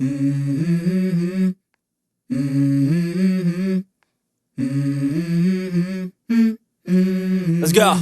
Let's go.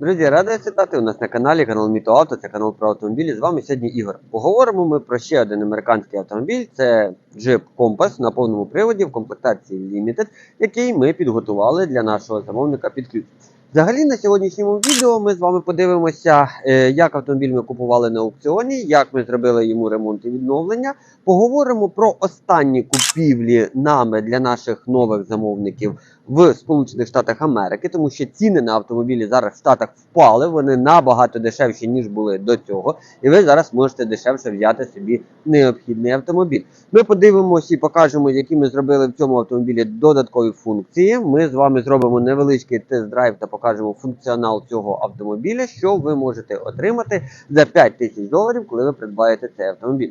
Друзі, радий вітати у нас на каналі канал Міто Авто, це канал про автомобілі. З вами сьогодні Ігор. Поговоримо ми про ще один американський автомобіль. Це Jeep Compass на повному приводі в комплектації Limited, який ми підготували для нашого замовника під ключ. Взагалі на сьогоднішньому відео ми з вами подивимося, е, як автомобіль ми купували на аукціоні, як ми зробили йому ремонт і відновлення. Поговоримо про останні купівлі нами для наших нових замовників в Сполучених Штатах Америки, тому що ціни на автомобілі зараз в Штатах впали, вони набагато дешевші, ніж були до цього. І ви зараз можете дешевше взяти собі необхідний автомобіль. Ми подивимося і покажемо, які ми зробили в цьому автомобілі додаткові функції. Ми з вами зробимо невеличкий тест-драйв та покажемо функціонал цього автомобіля, що ви можете отримати за 5 тисяч доларів, коли ви придбаєте цей автомобіль.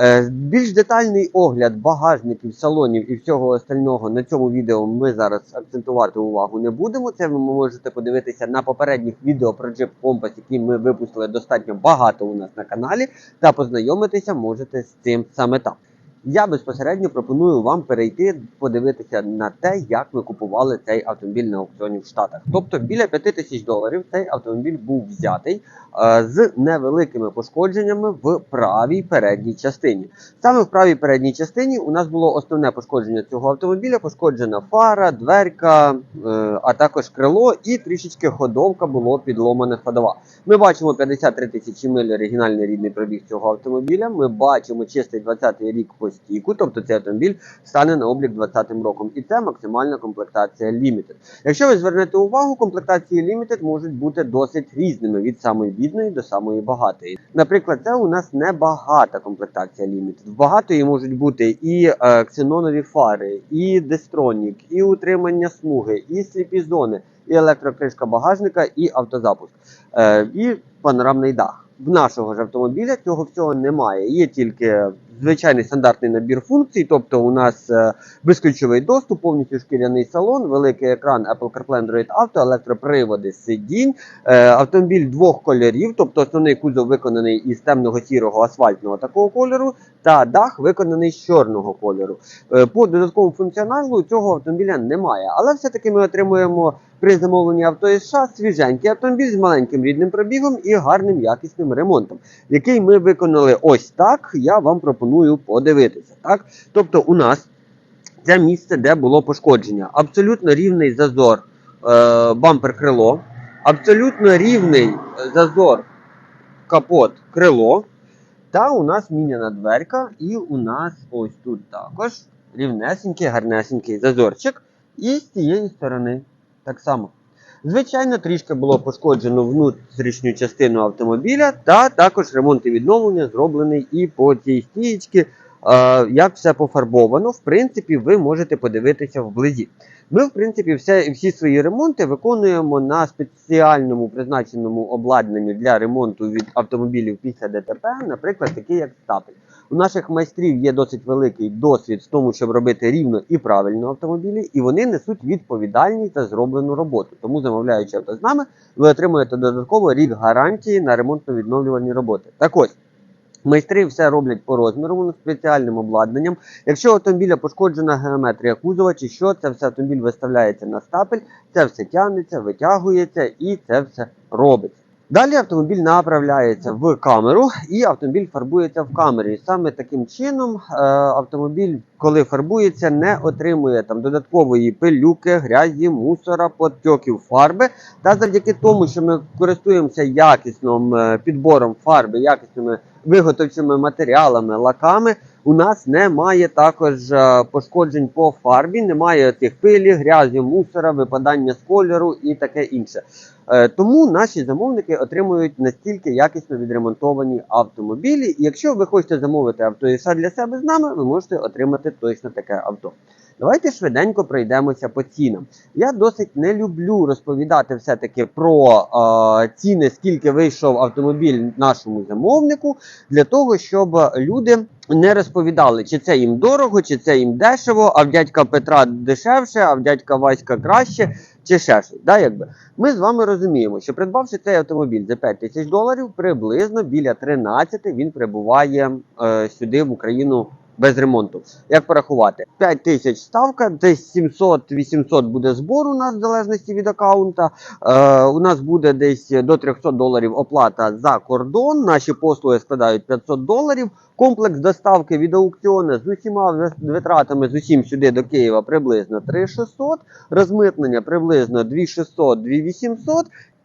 Е, Більш детальний огляд багажників, салонів і всього остального на цьому відео ми зараз акцентувати увагу не будемо. Це ви можете подивитися на попередніх відео про Jeep Compass, які ми випустили достатньо багато у нас на каналі, та познайомитися можете з цим саме там. Я безпосередньо пропоную вам перейти, подивитися на те, як ми купували цей автомобіль на аукціоні в Штатах. Тобто біля 5 тисяч доларів цей автомобіль був взятий е, з невеликими пошкодженнями в правій передній частині. Саме в правій передній частині у нас було основне пошкодження цього автомобіля: пошкоджена фара, дверка, е, а також крило, і трішечки ходовка було підломана ходова. Ми бачимо 53 тисячі миль оригінальний рідний пробіг цього автомобіля. Ми бачимо чистий 20-й рік по стіку, тобто цей автомобіль стане на облік 20-м роком. І це максимальна комплектація Limited. Якщо ви звернете увагу, комплектації Limited можуть бути досить різними від самої бідної до самої багатої. Наприклад, це у нас не багата комплектація Limited. В багатої можуть бути і е, ксенонові фари, і дестронік, і утримання смуги, і сліпі зони, і електрокришка багажника, і автозапуск, е, і панорамний дах. В нашого ж автомобіля цього всього немає. Є тільки звичайний стандартний набір функцій, тобто у нас е, безключовий доступ, повністю шкіряний салон, великий екран Apple CarPlay Android Auto, електроприводи сидінь, е, автомобіль двох кольорів, тобто основний кузов виконаний із темного сірого асфальтного такого кольору, та дах виконаний з чорного кольору. Е, По додатковому функціоналу цього автомобіля немає, але все-таки ми отримуємо при замовленні авто із США свіженький автомобіль з маленьким рідним пробігом і гарним якісним ремонтом, який ми виконали ось так. Я вам пропоную подивитися. Так, тобто, у нас це місце, де було пошкодження, абсолютно рівний зазор е, бампер крило, абсолютно рівний зазор капот крило. Та у нас міняна дверка, і у нас ось тут також рівнесенький, гарнесенький зазорчик. І з цієї сторони так само. Звичайно, трішки було пошкоджено внутрішню частину автомобіля, та також ремонт і відновлення зроблений і по цій стієчці. Як все пофарбовано, в принципі, ви можете подивитися вблизі. Ми, в принципі, все, всі свої ремонти виконуємо на спеціальному призначеному обладнанні для ремонту від автомобілів після ДТП, наприклад, такий як стапель. У наших майстрів є досить великий досвід в тому, щоб робити рівно і правильно автомобілі, і вони несуть відповідальність за зроблену роботу. Тому, замовляючи авто з нами, ви отримуєте додатково рік гарантії на ремонтно-відновлювальні роботи. Так ось. Майстри все роблять по розміру спеціальним обладнанням. Якщо автомобіля пошкоджена геометрія кузова чи що, це все автомобіль виставляється на стапель, це все тягнеться, витягується і це все робиться. Далі автомобіль направляється в камеру, і автомобіль фарбується в камері. Саме таким чином е, автомобіль, коли фарбується, не отримує там додаткової пилюки, грязі, мусора, потьоків фарби. Та завдяки тому, що ми користуємося якісним е, підбором фарби, якісними виготовчими матеріалами, лаками. У нас немає також е, пошкоджень по фарбі, немає тих пилі, грязі, мусора, випадання з кольору і таке інше. Е, Тому наші замовники отримують настільки якісно відремонтовані автомобілі. І якщо ви хочете замовити авто і для себе з нами, ви можете отримати точно таке авто. Давайте швиденько пройдемося по цінам. Я досить не люблю розповідати все-таки про е, ціни, скільки вийшов автомобіль нашому замовнику, для того, щоб люди не розповідали, чи це їм дорого, чи це їм дешево, а в дядька Петра дешевше, а в дядька Васька краще. Чи ще щось. Да, якби. Ми з вами розуміємо, що придбавши цей автомобіль за 5 тисяч доларів, приблизно біля 13 він прибуває е, сюди в Україну без ремонту. Як порахувати? 5 тисяч ставка, десь 700-800 буде збор у нас в залежності від аккаунта. Е, у нас буде десь до 300 доларів оплата за кордон. Наші послуги складають 500 доларів. Комплекс доставки від аукціону з усіма витратами з усім сюди до Києва приблизно 3600, розмитнення приблизно 2600-2800.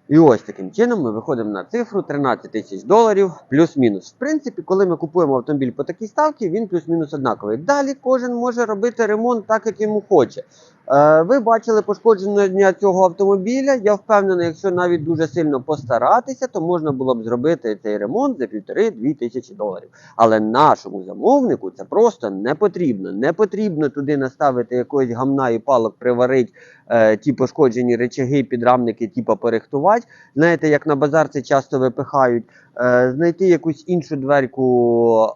І ось таким чином ми виходимо на цифру 13 тисяч доларів плюс-мінус. В принципі, коли ми купуємо автомобіль по такій ставці, він плюс-мінус однаковий. Далі кожен може робити ремонт так, як йому хоче. Е, ви бачили пошкодження цього автомобіля. Я впевнений, якщо навіть дуже сильно постаратися, то можна було б зробити цей ремонт за півтори-дві тисячі доларів. Але нашому замовнику це просто не потрібно. Не потрібно туди наставити якогось гамна і палок, приварити е, ті пошкоджені речаги, підрамники, типу порихтувати. Знаєте, як на базар це часто випихають. Е, знайти якусь іншу дверку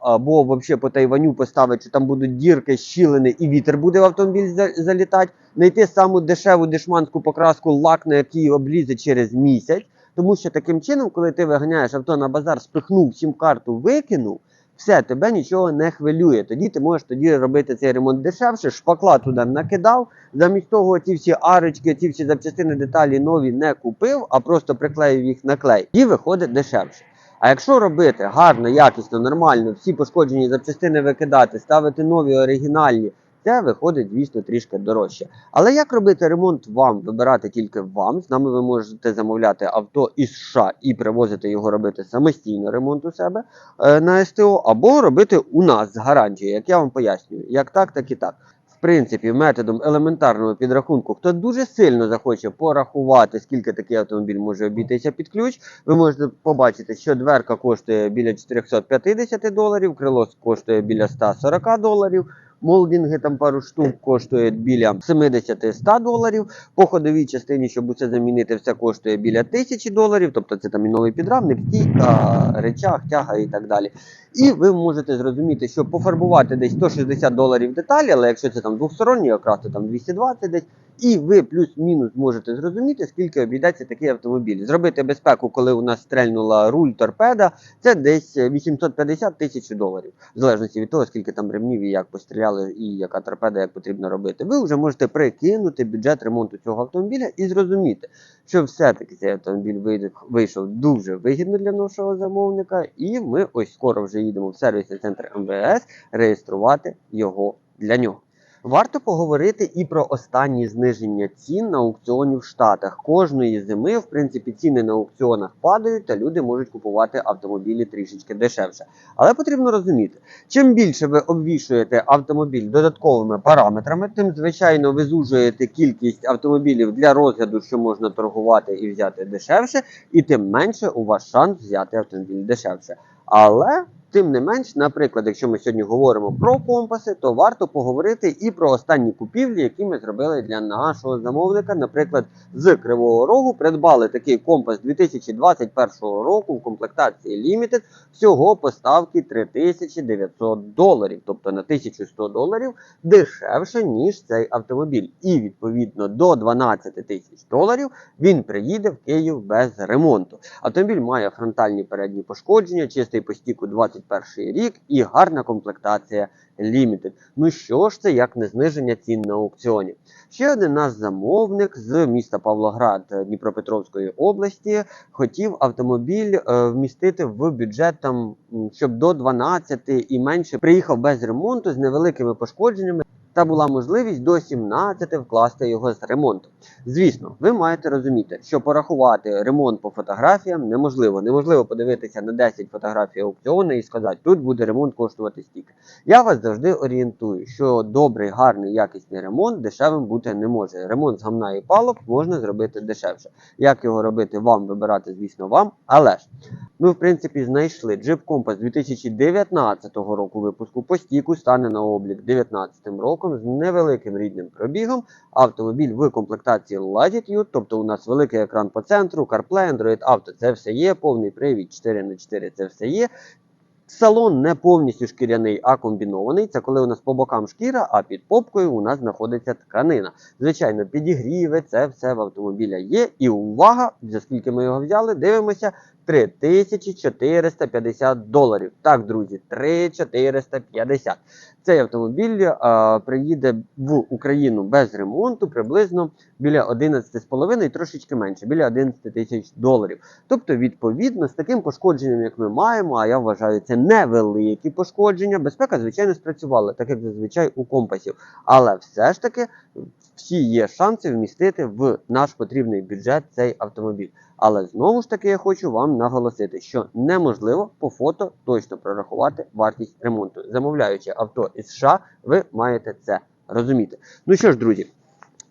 або взагалі по тайваню поставити, що там будуть дірки, щілини і вітер буде в автомобіль залітати. Знайти саму дешеву дешманську покраску лак, на який облізе через місяць. Тому що таким чином, коли ти виганяєш авто на базар, спихнув сім карту, викинув, все, тебе нічого не хвилює. Тоді ти можеш тоді робити цей ремонт дешевше, шпакла туди накидав. Замість того, ті всі арочки, ті всі запчастини деталі нові не купив, а просто приклеїв їх на клей. І виходить дешевше. А якщо робити гарно, якісно, нормально, всі пошкоджені запчастини викидати, ставити нові оригінальні, це виходить, звісно, трішки дорожче. Але як робити ремонт вам, вибирати тільки вам. З нами ви можете замовляти авто із США і привозити його робити самостійно ремонт у себе е, на СТО, або робити у нас з гарантією, як я вам пояснюю. Як так, так і так. В принципі, методом елементарного підрахунку, хто дуже сильно захоче порахувати, скільки такий автомобіль може обійтися під ключ, ви можете побачити, що дверка коштує біля 450 доларів, крило коштує біля 140 доларів. Молдинги там пару штук коштують біля 70-100 доларів. По ходовій частині, щоб усе замінити, все коштує біля 1000 доларів. Тобто це там і новий підрамник, стійка, речах, тяга і так далі. І ви можете зрозуміти, що пофарбувати десь 160 доларів деталі, але якщо це там двосторонній окрас, то там 220 десь. І ви плюс-мінус можете зрозуміти, скільки обійдеться такий автомобіль. Зробити безпеку, коли у нас стрельнула руль торпеда, це десь 850 тисяч доларів, в залежності від того, скільки там ремнів і як постріляли, і яка торпеда, як потрібно робити. Ви вже можете прикинути бюджет ремонту цього автомобіля і зрозуміти, що все-таки цей автомобіль вийшов дуже вигідно для нашого замовника, і ми ось скоро вже їдемо в сервісний центр МВС реєструвати його для нього. Варто поговорити і про останні зниження цін на аукціоні в Штатах. Кожної зими, в принципі, ціни на аукціонах падають, та люди можуть купувати автомобілі трішечки дешевше. Але потрібно розуміти, чим більше ви обвішуєте автомобіль додатковими параметрами, тим звичайно ви зужуєте кількість автомобілів для розгляду, що можна торгувати і взяти дешевше, і тим менше у вас шанс взяти автомобіль дешевше. Але Тим не менш, наприклад, якщо ми сьогодні говоримо про компаси, то варто поговорити і про останні купівлі, які ми зробили для нашого замовника. Наприклад, з Кривого Рогу придбали такий компас 2021 року в комплектації Limited всього поставки 3900 доларів, тобто на 1100 доларів дешевше, ніж цей автомобіль. І відповідно до 12 тисяч доларів він приїде в Київ без ремонту. Автомобіль має фронтальні передні пошкодження, чистий постіку 20. 2021 рік і гарна комплектація Limited. Ну що ж це, як не зниження цін на аукціоні? Ще один наш замовник з міста Павлоград е, Дніпропетровської області хотів автомобіль е, вмістити в бюджет там, щоб до 12 і менше приїхав без ремонту з невеликими пошкодженнями. Та була можливість до 17 вкласти його з ремонту. Звісно, ви маєте розуміти, що порахувати ремонт по фотографіям неможливо. Неможливо подивитися на 10 фотографій аукціону і сказати, тут буде ремонт коштувати стільки. Я вас завжди орієнтую, що добрий, гарний, якісний ремонт дешевим бути не може. Ремонт з гамна і палок можна зробити дешевше. Як його робити, вам вибирати, звісно, вам. Але ж ми, в принципі, знайшли Jeep Compass 2019 року випуску по стіку, стане на облік 2019 роком з невеликим рідним пробігом. Автомобіль в комплектації Latitude, тобто у нас великий екран по центру, CarPlay, Android Auto, це все є, повний привід 4х4, це все є. Салон не повністю шкіряний, а комбінований. Це коли у нас по бокам шкіра, а під попкою у нас знаходиться тканина. Звичайно, підігріви, це все в автомобіля є. І увага, за скільки ми його взяли, дивимося. 3450 доларів. Так, друзі, 3450. Цей автомобіль а, приїде в Україну без ремонту приблизно біля 11,5 трошечки менше, біля 11 тисяч доларів. Тобто, відповідно, з таким пошкодженням, як ми маємо, а я вважаю, це невеликі пошкодження. Безпека, звичайно, спрацювала, так як зазвичай у компасів. Але все ж таки всі є шанси вмістити в наш потрібний бюджет цей автомобіль. Але знову ж таки я хочу вам наголосити, що неможливо по фото точно прорахувати вартість ремонту. Замовляючи авто із США, ви маєте це розуміти. Ну що ж, друзі.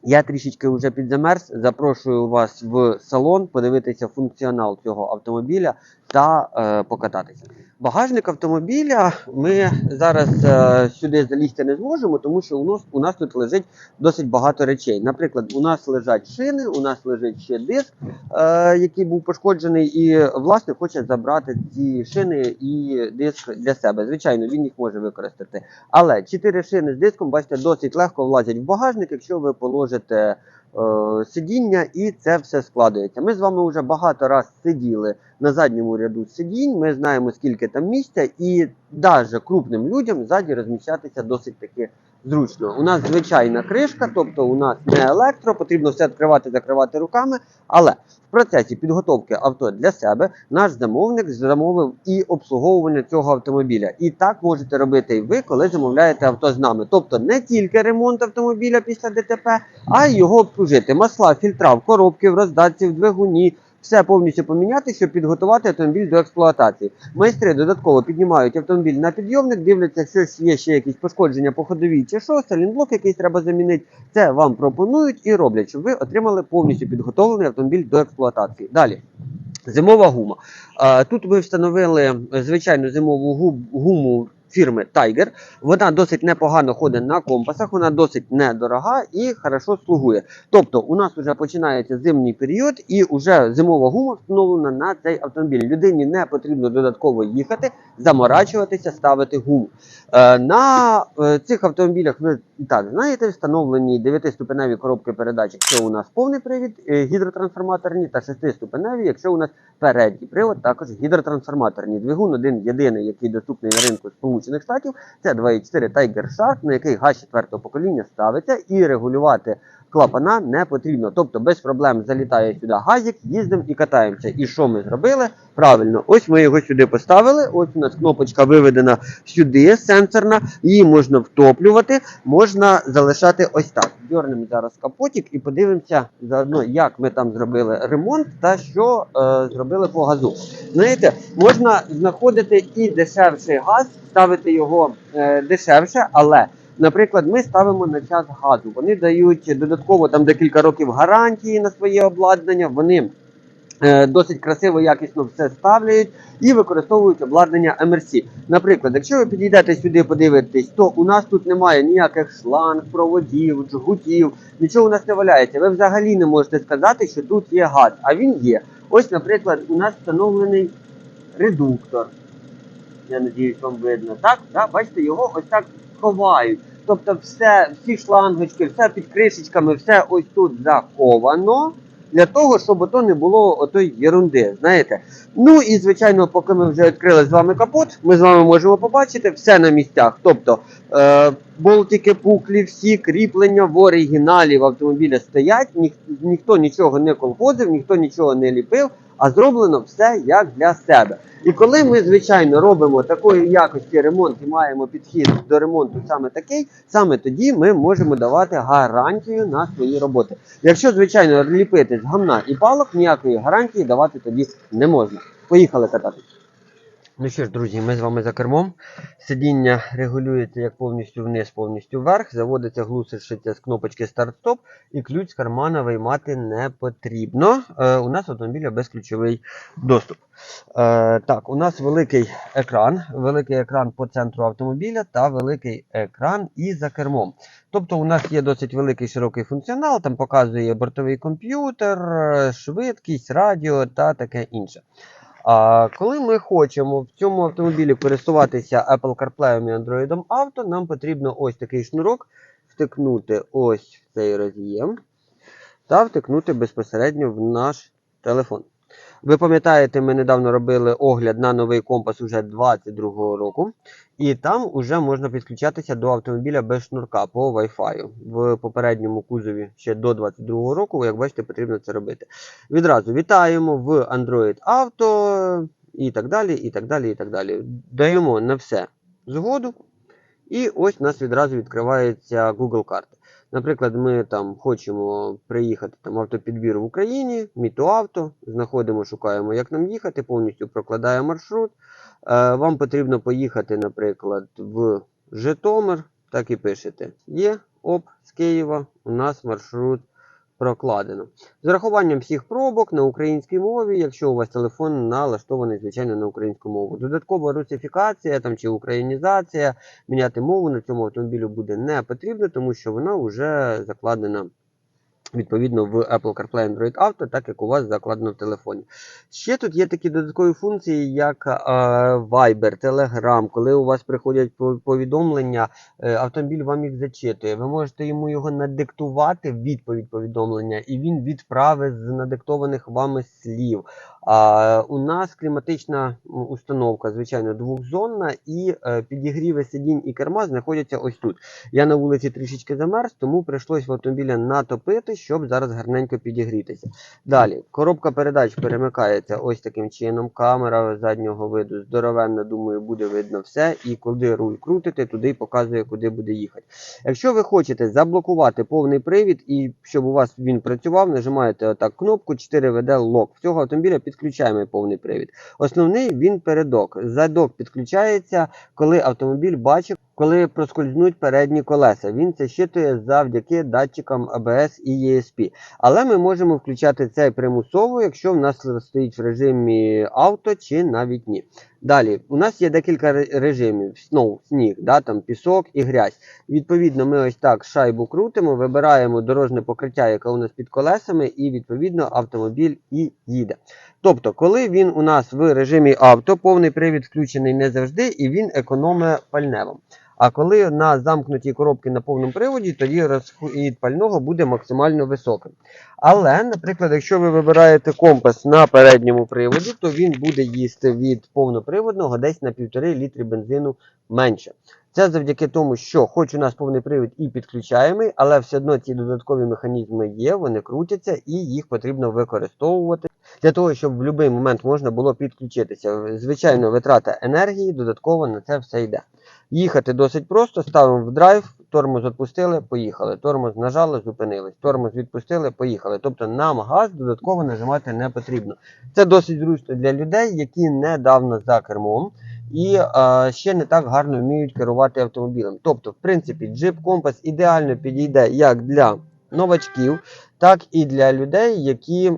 Я трішечки вже підзамерз. Запрошую вас в салон подивитися функціонал цього автомобіля та е, покататися. Багажник автомобіля ми зараз е, сюди залізти не зможемо, тому що у нас, у нас тут лежить досить багато речей. Наприклад, у нас лежать шини, у нас лежить ще диск, е, який був пошкоджений, і власник хоче забрати ці шини і диск для себе. Звичайно, він їх може використати. Але чотири шини з диском, бачите, досить легко влазять в багажник, якщо ви положите сидіння, і це все складується. Ми з вами вже багато раз сиділи на задньому ряду сидінь. Ми знаємо, скільки там місця, і навіть крупним людям ззаді розміщатися досить таки зручно. У нас звичайна кришка, тобто у нас не електро, потрібно все відкривати, закривати руками. Але в процесі підготовки авто для себе наш замовник замовив і обслуговування цього автомобіля. І так можете робити і ви, коли замовляєте авто з нами. Тобто не тільки ремонт автомобіля після ДТП, а й його обслужити. Масла, фільтра, в коробки, в роздатці, в двигуні. Все повністю поміняти, щоб підготувати автомобіль до експлуатації. Майстри додатково піднімають автомобіль на підйомник, дивляться, що є ще якісь пошкодження по ходовій чи що, салінблок якийсь треба замінити. Це вам пропонують і роблять, щоб ви отримали повністю підготовлений автомобіль до експлуатації. Далі. Зимова гума. Тут ми встановили е, звичайну зимову гу- гуму фірми Tiger. Вона досить непогано ходить на компасах, вона досить недорога і хорошо слугує. Тобто, у нас вже починається зимній період, і вже зимова гума встановлена на цей автомобіль. Людині не потрібно додатково їхати, заморачуватися, ставити гуму. Е, на е, цих автомобілях ви так знаєте, встановлені 9-ступеневі коробки передач, якщо у нас повний привід, е, гідротрансформаторні та 6-ступеневі, якщо у нас передній привод, також гідротрансформаторні. Двигун один єдиний, який доступний на ринку Сполучених Штатів, це 2.4 Tiger Shark, на який газ 4 покоління ставиться, і регулювати клапана не потрібно. Тобто без проблем залітає сюди газик, їздимо і катаємося. І що ми зробили? Правильно, ось ми його сюди поставили. Ось у нас кнопочка виведена сюди, сенсорна. Її можна втоплювати, можна залишати ось так. Дьорнемо зараз капотик і подивимося заодно, як ми там зробили ремонт та що е, зробили по газу. Знаєте, можна знаходити і дешевший газ, ставити його е, дешевше, але. Наприклад, ми ставимо на час газу. Вони дають додатково там декілька років гарантії на своє обладнання. Вони е, досить красиво, якісно все ставляють і використовують обладнання MRC. Наприклад, якщо ви підійдете сюди, подивитесь, то у нас тут немає ніяких шланг, проводів, джгутів, нічого у нас не валяється. Ви взагалі не можете сказати, що тут є газ, а він є. Ось, наприклад, у нас встановлений редуктор. Я надіюсь, вам видно. Так, так, бачите, його ось так ховають. Тобто, все, всі шлангочки, все під кришечками, все ось тут заховано. Для того, щоб ото не було отої єрунди, знаєте. Ну і звичайно, поки ми вже відкрили з вами капот, ми з вами можемо побачити все на місцях. Тобто е, болтики, пуклі, всі кріплення в оригіналі в автомобілі стоять, Ніх, ніхто нічого не колхозив, ніхто нічого не ліпив, а зроблено все як для себе. І коли ми, звичайно, робимо такої якості ремонт і маємо підхід до ремонту саме такий, саме тоді ми можемо давати гарантію на свої роботи. Якщо, звичайно, ліпити з гамна і палок, ніякої гарантії давати тоді не можна. Поїхали катати. Ну що ж, друзі, ми з вами за кермом. Сидіння регулюється як повністю вниз, повністю вверх. Заводиться глушиться з кнопочки старт-стоп і ключ з кармана виймати не потрібно. Е, у нас автомобіля безключовий доступ. Е, так, у нас великий екран, великий екран по центру автомобіля та великий екран і за кермом. Тобто у нас є досить великий широкий функціонал, там показує бортовий комп'ютер, е, швидкість, радіо та таке інше. А коли ми хочемо в цьому автомобілі користуватися Apple CarPlay і Android Auto, нам потрібно ось такий шнурок втикнути ось в цей роз'єм та втикнути безпосередньо в наш телефон. Ви пам'ятаєте, ми недавно робили огляд на новий компас уже 22-го року, і там вже можна підключатися до автомобіля без шнурка по Wi-Fi. В попередньому кузові ще до 22-го року, як бачите, потрібно це робити. Відразу вітаємо в Android Auto і так далі, і так далі, і так далі. Даємо на все згоду. І ось у нас відразу відкривається Google карти. Наприклад, ми там хочемо приїхати там автопідбір в Україні, Мітоавто, знаходимо, шукаємо, як нам їхати, повністю прокладає маршрут. Е, вам потрібно поїхати, наприклад, в Житомир, так і пишете. Є, оп, з Києва у нас маршрут прокладено. З урахуванням всіх пробок на українській мові, якщо у вас телефон налаштований, звичайно, на українську мову. Додаткова русифікація там, чи українізація, міняти мову на цьому автомобілю буде не потрібно, тому що вона вже закладена. Відповідно, в Apple CarPlay Android Auto, так як у вас закладено в телефоні. Ще тут є такі додаткові функції, як е, Viber, Telegram. Коли у вас приходять повідомлення, е, автомобіль вам їх зачитує. Ви можете йому його надиктувати відповідь повідомлення, і він відправить з надиктованих вами слів. У нас кліматична установка, звичайно, двохзонна, і е, підігріви сидінь і керма знаходяться ось тут. Я на вулиці трішечки замерз, тому прийшлось в автомобіля натопити, щоб зараз гарненько підігрітися. Далі, коробка передач перемикається ось таким чином. Камера заднього виду здоровенна, думаю, буде видно все. І коли руль крутите, туди показує, куди буде їхати. Якщо ви хочете заблокувати повний привід і щоб у вас він працював, нажимаєте отак кнопку 4VD Lock. В цього автомобіля підключаємо повний привід. Основний він передок. Задок підключається, коли автомобіль бачить, коли проскользнуть передні колеса. Він це щитує завдяки датчикам ABS і ESP. Але ми можемо включати це примусово, якщо в нас стоїть в режимі авто чи навіть ні. Далі, у нас є декілька режимів: Snow, сніг, да, там пісок і грязь. Відповідно, ми ось так шайбу крутимо, вибираємо дорожне покриття, яке у нас під колесами, і відповідно автомобіль і їде. Тобто, коли він у нас в режимі авто, повний привід включений не завжди, і він економить пальне вам. А коли на замкнутій коробці на повному приводі, тоді розхід пального буде максимально високим. Але, наприклад, якщо ви вибираєте компас на передньому приводі, то він буде їсти від повноприводного десь на 1,5 літри бензину менше. Це завдяки тому, що хоч у нас повний привід і підключаємий, але все одно ці додаткові механізми є, вони крутяться і їх потрібно використовувати для того, щоб в будь-який момент можна було підключитися. Звичайно, витрата енергії додатково на це все йде. Їхати досить просто, ставимо в драйв, тормоз відпустили, поїхали. Тормоз нажали, зупинились. Тормоз відпустили, поїхали. Тобто нам газ додатково нажимати не потрібно. Це досить зручно для людей, які недавно за кермом і е, ще не так гарно вміють керувати автомобілем. Тобто, в принципі, джип компас ідеально підійде як для новачків, так і для людей, які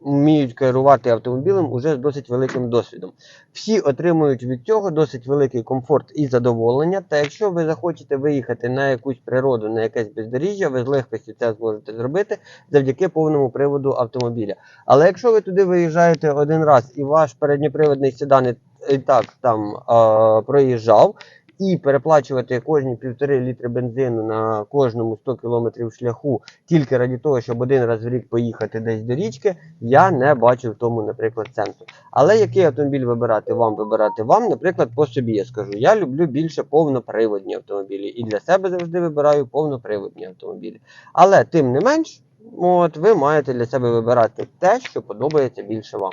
вміють керувати автомобілем уже з досить великим досвідом. Всі отримують від цього досить великий комфорт і задоволення. Та якщо ви захочете виїхати на якусь природу, на якесь бездоріжжя, ви з легкістю це зможете зробити завдяки повному приводу автомобіля. Але якщо ви туди виїжджаєте один раз і ваш передньоприводний седан і- і так там а, проїжджав. І переплачувати кожні півтори літри бензину на кожному 100 кілометрів шляху тільки раді того, щоб один раз в рік поїхати десь до річки, я не бачу в тому, наприклад, сенсу. Але який автомобіль вибирати вам, вибирати вам, наприклад, по собі я скажу. Я люблю більше повноприводні автомобілі. І для себе завжди вибираю повноприводні автомобілі. Але тим не менш, от, ви маєте для себе вибирати те, що подобається більше вам.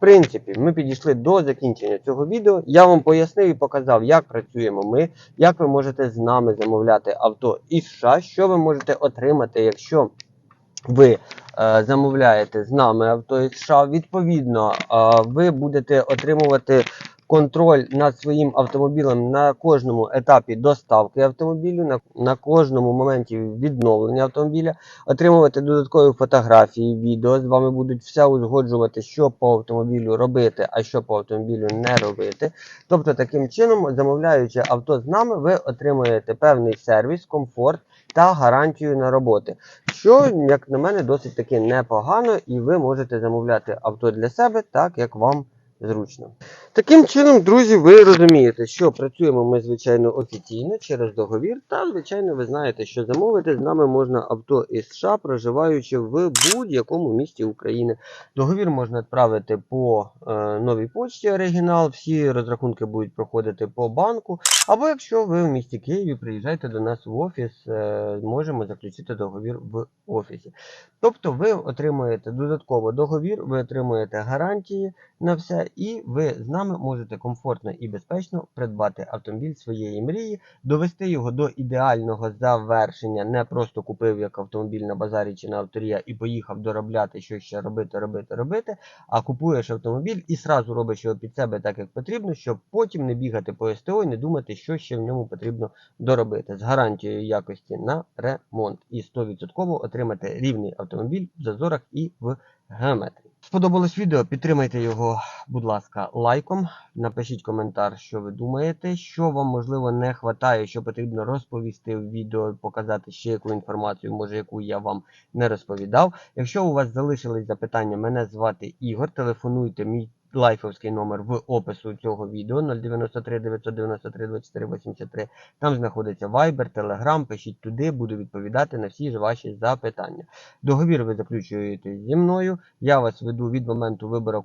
Принципі, ми підійшли до закінчення цього відео. Я вам пояснив і показав, як працюємо ми, як ви можете з нами замовляти авто із США, що ви можете отримати, якщо ви е, замовляєте з нами авто із США. Відповідно, е, ви будете отримувати контроль над своїм автомобілем на кожному етапі доставки автомобілю, на, на кожному моменті відновлення автомобіля, отримувати додаткові фотографії, відео. З вами будуть все узгоджувати, що по автомобілю робити, а що по автомобілю не робити. Тобто, таким чином, замовляючи авто з нами, ви отримуєте певний сервіс, комфорт та гарантію на роботи. Що, як на мене, досить таки непогано, і ви можете замовляти авто для себе так, як вам зручно. Таким чином, друзі, ви розумієте, що працюємо ми, звичайно, офіційно через договір. Та, звичайно, ви знаєте, що замовити з нами можна авто із США, проживаючи в будь-якому місті України. Договір можна відправити по е, новій почті оригінал, всі розрахунки будуть проходити по банку. Або якщо ви в місті Києві приїжджайте до нас в офіс, е, можемо заключити договір в офісі. Тобто ви отримуєте додатково договір, ви отримуєте гарантії на все, і ви з нами можете комфортно і безпечно придбати автомобіль своєї мрії, довести його до ідеального завершення, не просто купив як автомобіль на базарі чи на авторія і поїхав доробляти, що ще робити, робити, робити. А купуєш автомобіль і сразу робиш його під себе так, як потрібно, щоб потім не бігати по СТО і не думати, що ще в ньому потрібно доробити з гарантією якості на ремонт і 100% отримати рівний автомобіль в зазорах і в геометрії. Сподобалось відео, підтримайте його, будь ласка, лайком. Напишіть коментар, що ви думаєте, що вам можливо не вистачає, що потрібно розповісти в відео, показати ще яку інформацію, може яку я вам не розповідав. Якщо у вас залишились запитання, мене звати Ігор. Телефонуйте мій лайфовський номер в опису цього відео 093 993 24 83. Там знаходиться Viber, Telegram. Пишіть туди, буду відповідати на всі ваші запитання. Договір ви заключуєте зі мною. Я вас веду від моменту вибору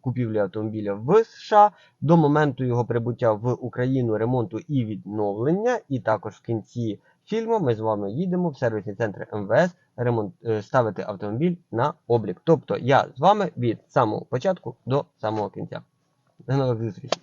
купівлі автомобіля в США до моменту його прибуття в Україну, ремонту і відновлення. І також в кінці фільму ми з вами їдемо в сервісні центри МВС ремонт, е, ставити автомобіль на облік. Тобто я з вами від самого початку до самого кінця. До нових зустрічей!